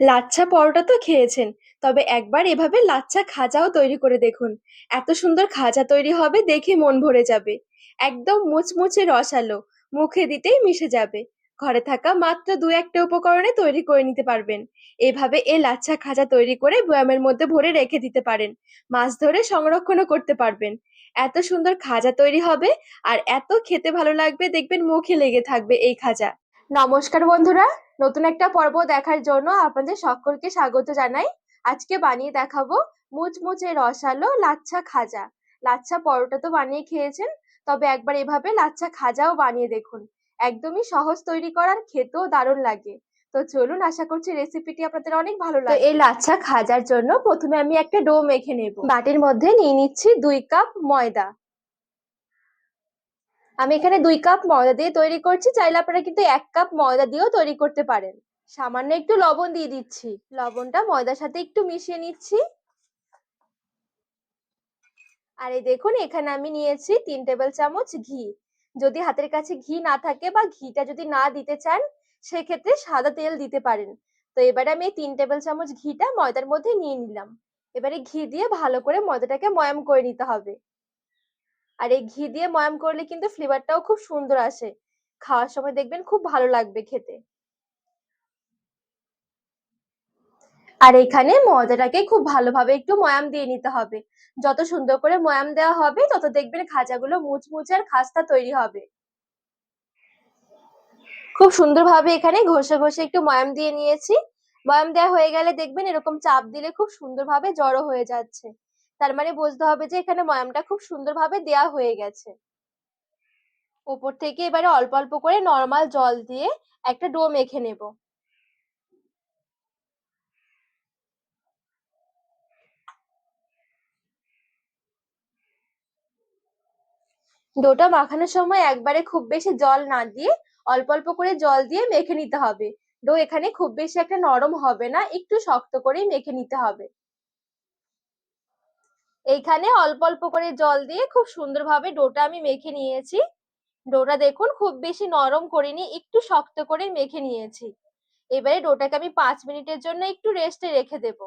লাচ্ছা পরোটা তো খেয়েছেন, তবে একবার এভাবে লাচ্ছা খাজাও তৈরি করে দেখুন। এত সুন্দর খাজা তৈরি হবে দেখে মন ভরে যাবে। একদম মুচমুচে রসালো, মুখে দিতেই মিশে যাবে। ঘরে থাকা মাত্র দু একটা উপকরণে তৈরি করে নিতে পারবেন। এভাবে এ লাচ্ছা খাজা তৈরি করে বয়ামের মধ্যে ভরে রেখে দিতে পারেন। মাছ ধরে সংরক্ষণও করতে পারবেন। এত সুন্দর খাজা তৈরি হবে আর এত খেতে ভালো লাগবে দেখবেন মুখে লেগে থাকবে এই খাজা। নমস্কার বন্ধুরা নতুন একটা পর্ব দেখার জন্য আপনাদের সকলকে স্বাগত জানাই। আজকে বানিয়ে দেখাবো মুচমুচে রসালো লাচ্ছা খাজা। লাচ্ছা পরোটা তো বানিয়ে খেয়েছেন তবে একবার এভাবে লাচ্ছা খাজাও বানিয়ে দেখুন। একদমই সহজ তৈরি করার খেতেও দারুণ লাগে। তো চলুন আশা করছি রেসিপিটি আপনাদের অনেক ভালো লাগে এই লাচ্ছা খাজার জন্য প্রথমে আমি একটা ডো মেখে নেব। বাটির মধ্যে নিয়ে নিচ্ছি দুই কাপ ময়দা। আমি এখানে দুই কাপ ময়দা দিয়ে তৈরি করছি। চাইলে আপনারা কিন্তু এক কাপ ময়দা দিয়েও তৈরি করতে পারেন। সামান্য একটু লবণ দিয়ে দিচ্ছি। লবণটা ময়দার সাথে একটু মিশিয়ে নিচ্ছি। আর এই দেখুন, এখানে আমি নিয়েছি তিন টেবিল চামচ ঘি। যদি হাতের কাছে ঘি না থাকে বা ঘিটা যদি না দিতে চান, সেক্ষেত্রে সাদা তেল দিতে পারেন। তো এবারে আমি তিন টেবিল চামচ ঘিটা ময়দার মধ্যে নিয়ে নিলাম। এবারে ঘি দিয়ে ভালো করে ময়দাটাকে ময়াম করে নিতে হবে। আর এই ঘি দিয়ে ময়াম করলে কিন্তু ফ্লেভারটাও খুব সুন্দর আসে। খাওয়ার সময় দেখবেন খুব ভালো লাগবে খেতে। আর এখানে ময়দাটাকে খুব ভালোভাবে একটু ময়াম দিয়ে নিতে হবে। যত সুন্দর করে ময়াম দেওয়া হবে, তত দেখবেন খাজাগুলো মুচমুচে আর খাস্তা তৈরি হবে। খুব সুন্দরভাবে এখানে ঘষে ঘষে একটু ময়াম দিয়ে নিয়েছি। ময়াম দেওয়া হয়ে গেলে দেখবেন এরকম চাপ দিলে খুব সুন্দরভাবে জড়ো হয়ে যাচ্ছে। তার মানে বুঝতে হবে যে এখানে ময়ামটা খুব সুন্দরভাবে দেয়া হয়ে গেছে। ওপর থেকে এবারে অল্প অল্প করে নর্মাল জল দিয়ে একটা ডো মেখে নেব। ডোটা মাখানোর সময় একবারে খুব বেশি জল না দিয়ে অল্প অল্প করে জল দিয়ে মেখে নিতে হবে। ডো এখানে খুব বেশি একটা নরম হবে না, একটু শক্ত করেই মেখে নিতে হবে। এইখানে অল্প অল্প করে জল দিয়ে খুব সুন্দরভাবে ডোটা আমি মেখে নিয়েছি। ডোটা দেখুন খুব বেশি নরম করিনি, একটু শক্ত করে মেখে নিয়েছি। এবারে ডোটাকে আমি পাঁচ মিনিটের জন্য একটু রেস্টে রেখে দেব।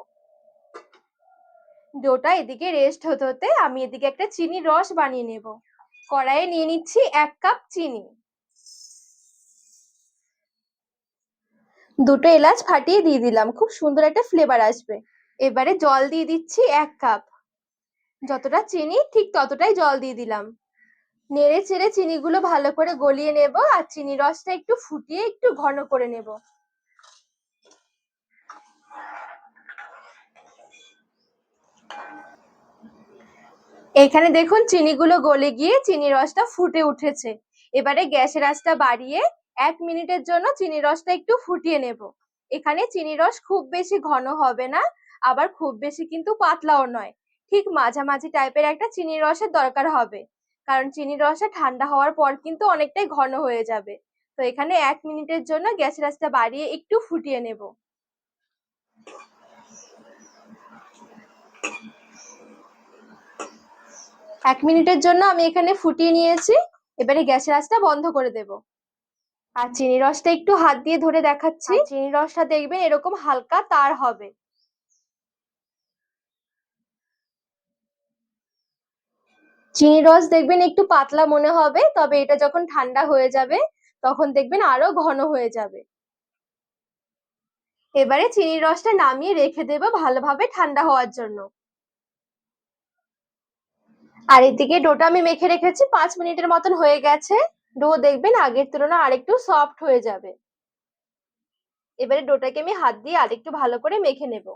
ডোটা এদিকে রেস্ট হতে হতে আমি এদিকে একটা চিনির রস বানিয়ে নেব। কড়াইয়ে নিয়ে নিচ্ছি এক কাপ চিনি। দুটো এলাচ ফাটিয়ে দিয়ে দিলাম, খুব সুন্দর একটা ফ্লেভার আসবে। এবারে জল দিয়ে দিচ্ছি এক কাপ। যতটা চিনি, ঠিক ততটাই জল দিয়ে দিলাম। নেড়ে চেড়ে চিনিগুলো ভালো করে গলিয়ে নেব আর চিনি রসটা একটু ফুটিয়ে একটু ঘন করে নেব। এখানে দেখুন চিনিগুলো গলে গিয়ে চিনি রসটা ফুটে উঠেছে। এবারে গ্যাসের আঁচটা বাড়িয়ে এক মিনিটের জন্য চিনি রসটা একটু ফুটিয়ে নেব। এখানে চিনি রস খুব বেশি ঘন হবে না, আবার খুব বেশি কিন্তু পাতলাও নয়। ঠিক মাঝামাঝি টাইপের একটা চিনির রসের দরকার হবে। কারণ চিনির রসটা ঠান্ডা হওয়ার পর কিন্তু অনেকটাই ঘন হয়ে যাবে। তো এখানে এক মিনিটের জন্য গ্যাসের আঁচটা বাড়িয়ে একটু ফুটিয়ে নেব। এক মিনিটের জন্য আমি এখানে ফুটিয়ে নিয়েছি। এবারে গ্যাসের আঁচটা বন্ধ করে দেব। আর চিনি রসটা একটু হাত দিয়ে ধরে দেখাচ্ছি। চিনি রসটা দেখবেন এরকম হালকা তার হবে। চিনি রস দেখবেন একটু পাতলা মনে হবে, তবে এটা যখন ঠান্ডা হয়ে যাবে, তখন দেখবেন আরও ঘন হয়ে যাবে। এবারে চিনির রসটা নামিয়ে রেখে দেব ভালোভাবে ঠান্ডা হওয়ার জন্য। আর এদিকে ডোটা আমি মেখে রেখেছি, পাঁচ মিনিটের মতন হয়ে গেছে। ডো দেখবেন আগের তুলনায় আরেকটু সফট হয়ে যাবে। এবারে ডোটাকে আমি হাত দিয়ে আরেকটু ভালো করে মেখে নেব।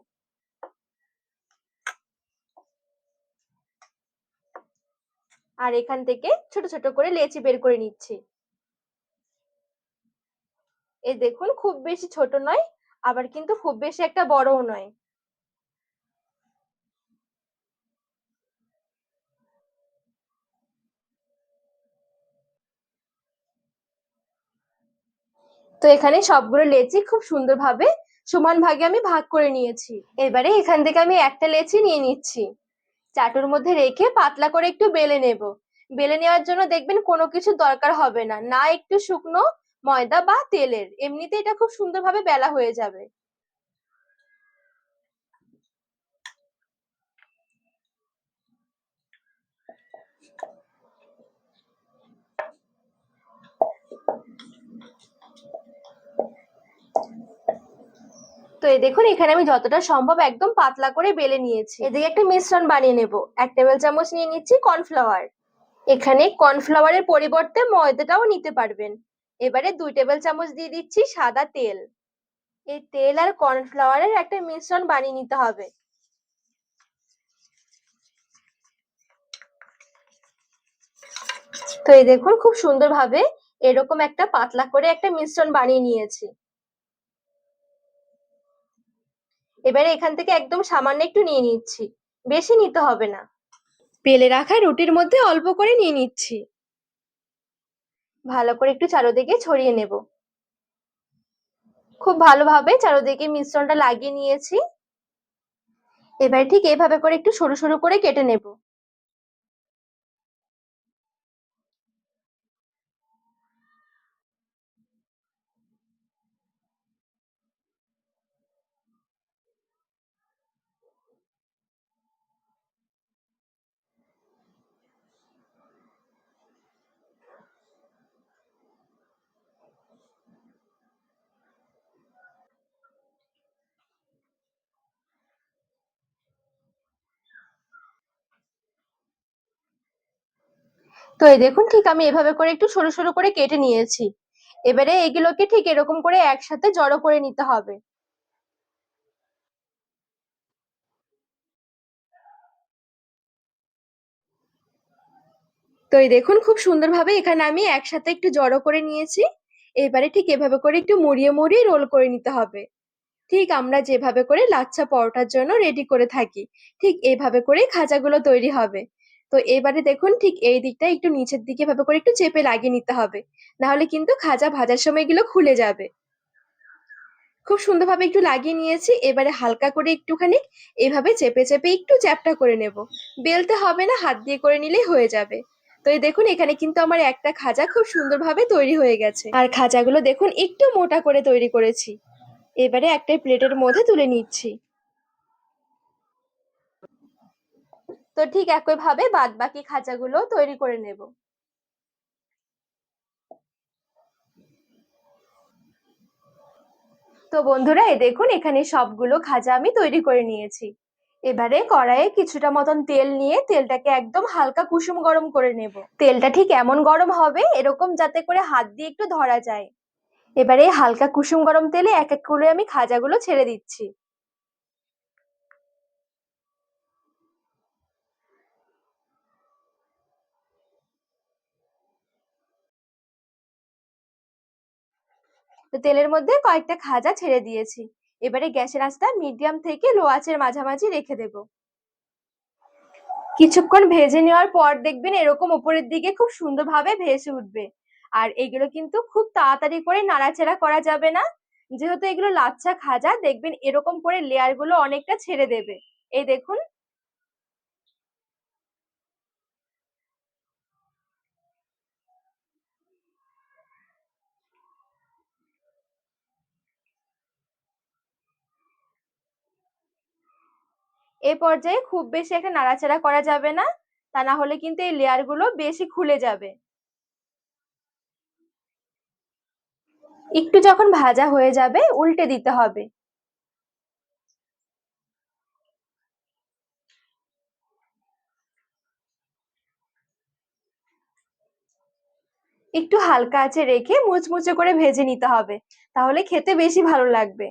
আর এখান থেকে ছোট ছোট করে লেচি বের করে নিচ্ছি। এই দেখুন, খুব বেশি ছোট নয়, আবার কিন্তু খুব বেশি একটা বড়ও নয়। তো এখানে সবগুলো লেচি খুব সুন্দরভাবে সমান ভাগে আমি ভাগ করে নিয়েছি। এবারে এখান থেকে আমি একটা লেচি নিয়ে নিচ্ছি। চাটুর মধ্যে রেখে পাতলা করে একটু বেলে নেব। বেলে নেওয়ার জন্য দেখবেন কোনো কিছু দরকার হবে না না একটু শুকনো ময়দা বা তেলের। এমনিতে এটা খুব সুন্দরভাবে বেলা হয়ে যাবে। তো এই দেখুন, এখানে আমি যতটা সম্ভব একদম পাতলা করে বেলে নিয়েছি। এদিকে একটা মিশ্রণ বানিয়ে নেব। এক টেবিল চামচ নিয়ে নিচ্ছি কর্নফ্লাওয়ার। এখানে কর্নফ্লাওয়ারের পরিবর্তে ময়দাটাও নিতে পারবেন। এবারে দুই টেবিল চামচ দিয়ে দিচ্ছি সাদা তেল। এই তেল আর কর্নফ্লাওয়ারের একটা মিশ্রণ বানিয়ে নিতে হবে। তো এই দেখুন, খুব সুন্দরভাবে এরকম একটা পাতলা করে একটা মিশ্রণ বানিয়ে নিয়েছি। এবারে এখান থেকে একদম সামান্য একটু নিয়ে নিচ্ছি। বেশি নিতে হবে না। পেলে রাখা রুটির মধ্যে অল্প করে নিয়ে নিচ্ছি। ভালো করে একটু চারোদিকে ছড়িয়ে নেব। খুব ভালোভাবে চারোদিকে মিশ্রণটা লাগিয়ে নিয়েছি। এবার ঠিক এভাবে করে একটু সরু সরু করে কেটে নেব। তো এই দেখুন, ঠিক আমি এভাবে করে একটু সরু সরু করে কেটে নিয়েছি। এবারে এগুলোকে ঠিক এরকম করে একসাথে জড়ো করে নিতে হবে। তো এই দেখুন, খুব সুন্দরভাবে এখানে আমি একসাথে একটু জড়ো করে নিয়েছি। এবারে ঠিক এভাবে করে একটু মুড়িয়ে মুড়িয়ে রোল করে নিতে হবে। ঠিক আমরা যেভাবে করে লাচ্ছা পরোটার জন্য রেডি করে থাকি, ঠিক এভাবে করে খাজাগুলো তৈরি হবে। তো এবারে দেখুন ঠিক এই দিকটা একটু নিচের দিকে ভাবে করে একটু চেপে লাগিয়ে নিতে হবে। নাহলে কিন্তু খাজা ভাজার সময় এগুলো খুলে যাবে। খুব সুন্দরভাবে একটু লাগিয়ে নিয়েছি, এবারে হালকা করে একটুখানি এভাবে চেপে চেপে একটু চ্যাপটা করে নেব। বেলতে হবে না, হাত দিয়ে করে নিলেই হয়ে যাবে। তো এই দেখুন এখানে কিন্তু আমার একটা খাজা খুব সুন্দরভাবে তৈরি হয়ে গেছে। আর খাজাগুলো দেখুন একটু মোটা করে তৈরি করেছি। এবারে একটা প্লেটের মধ্যে তুলে নিচ্ছি। তো ঠিক একই ভাবে বাদ বাকি খাঁচাগুলো তৈরি করে নেব। তো বন্ধুরা, এ দেখুন, এখানে সবগুলো খাজা আমি তৈরি করে নিয়েছি। এবারে কড়াইয়ে কিছুটা মতন তেল নিয়ে তেলটাকে একদম হালকা কুসুম গরম করে নেব। তেলটা ঠিক এমন গরম হবে, এরকম যাতে করে হাত দিয়ে একটু ধরা যায়। এবারে হালকা কুসুম গরম তেলে এক এক করে আমি খাজাগুলো ছেড়ে দিচ্ছি। তো তেলের মধ্যে কয়েকটা খাজা ছেড়ে দিয়েছি। এবারে গ্যাসের আঁচটা মিডিয়াম থেকে লো আঁচের মাঝামাঝি রেখে দেব। কিছুক্ষণ ভেজে নেওয়ার পর দেখবেন এরকম উপরের দিকে খুব সুন্দরভাবে ভেসে উঠবে। আর এগুলো কিন্তু খুব তাড়াতাড়ি করে নাড়াচাড়া করা যাবে না। যেহেতু এগুলো লাচ্ছা খাজা, দেখবেন এরকম করে লেয়ারগুলো অনেকটা ছেড়ে দেবে। এই দেখুন এ পর্যায়ে খুব বেশি একটা নাড়াচাড়া করা যাবে না। তা না হলে কিন্তু এই লেয়ারগুলো বেশি খুলে যাবে। একটু যখন ভাজা হয়ে যাবে, উল্টে দিতে হবে। একটু হালকা আঁচে রেখে মুচমুচে করে ভেজে নিতে হবে। তাহলে খেতে বেশি ভালো লাগবে।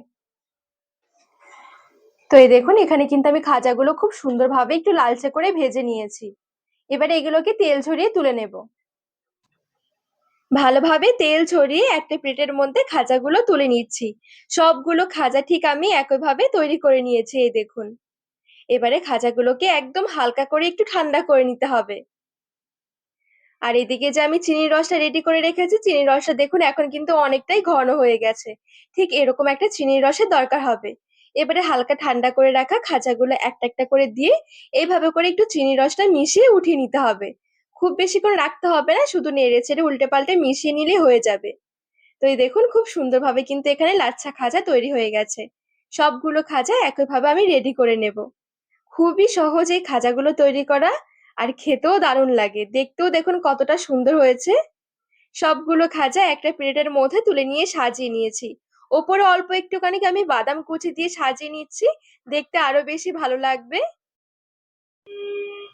তো এই দেখুন, এখানে কিন্তু আমি খাজাগুলো খুব সুন্দরভাবে একটু লালচে করে ভেজে নিয়েছি। এবারে এগুলোকে তেল ছড়িয়ে তুলে নেব। ভালোভাবে তেল ছড়িয়ে একটা প্লেটের মধ্যে খাজাগুলো তুলে নিচ্ছি। সবগুলো খাজা ঠিক আমি একইভাবে তৈরি করে নিয়েছি, এই দেখুন। এবারে খাজাগুলোকে একদম হালকা করে একটু ঠান্ডা করে নিতে হবে। আর এদিকে যে আমি চিনির রসটা রেডি করে রেখেছি, চিনির রসটা দেখুন, এখন কিন্তু অনেকটাই ঘন হয়ে গেছে। ঠিক এরকম একটা চিনির রসের দরকার হবে। এবারে হালকা ঠান্ডা করে রাখা খাঁচাগুলো একটা একটা করে দিয়ে এইভাবে করে একটু চিনি রসটা মিশিয়ে উঠিয়ে নিতে হবে। খুব বেশিক্ষণ রাখতে হবে না, শুধু নেড়ে ছেড়ে উল্টে পাল্টে মিশিয়ে নিলে হয়ে যাবে। তো এই দেখুন খুব সুন্দরভাবে কিন্তু এখানে লাচ্ছা খাজা তৈরি হয়ে গেছে। সবগুলো খাজা একইভাবে আমি রেডি করে নেব। খুবই সহজ এই খাজাগুলো তৈরি করা আর খেতেও দারুণ লাগে। দেখতেও দেখুন কতটা সুন্দর হয়েছে। সবগুলো খাজা একটা প্লেটের মধ্যে তুলে নিয়ে সাজিয়ে নিয়েছি। ওপরে অল্প একটুখানি আমি বাদাম কুচি দিয়ে সাজিয়ে নিচ্ছি। দেখতে আরও বেশি ভালো লাগবে।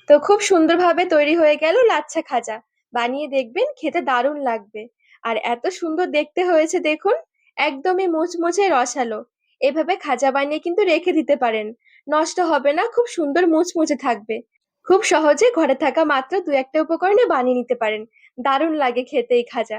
তো খুব সুন্দরভাবে তৈরি হয়ে গেল লাচ্ছা খাজা। বানিয়ে দেখবেন খেতে দারুণ লাগবে। আর এত সুন্দর দেখতে হয়েছে দেখুন, একদমই মুচমুচে রসালো। এভাবে খাজা বানিয়ে কিন্তু রেখে দিতে পারেন। নষ্ট হবে না, খুব সুন্দর মুচমুচে থাকবে। খুব সহজে ঘরে থাকা মাত্র দু একটা উপকরণে বানিয়ে নিতে পারেন। দারুণ লাগে খেতে এই খাজা।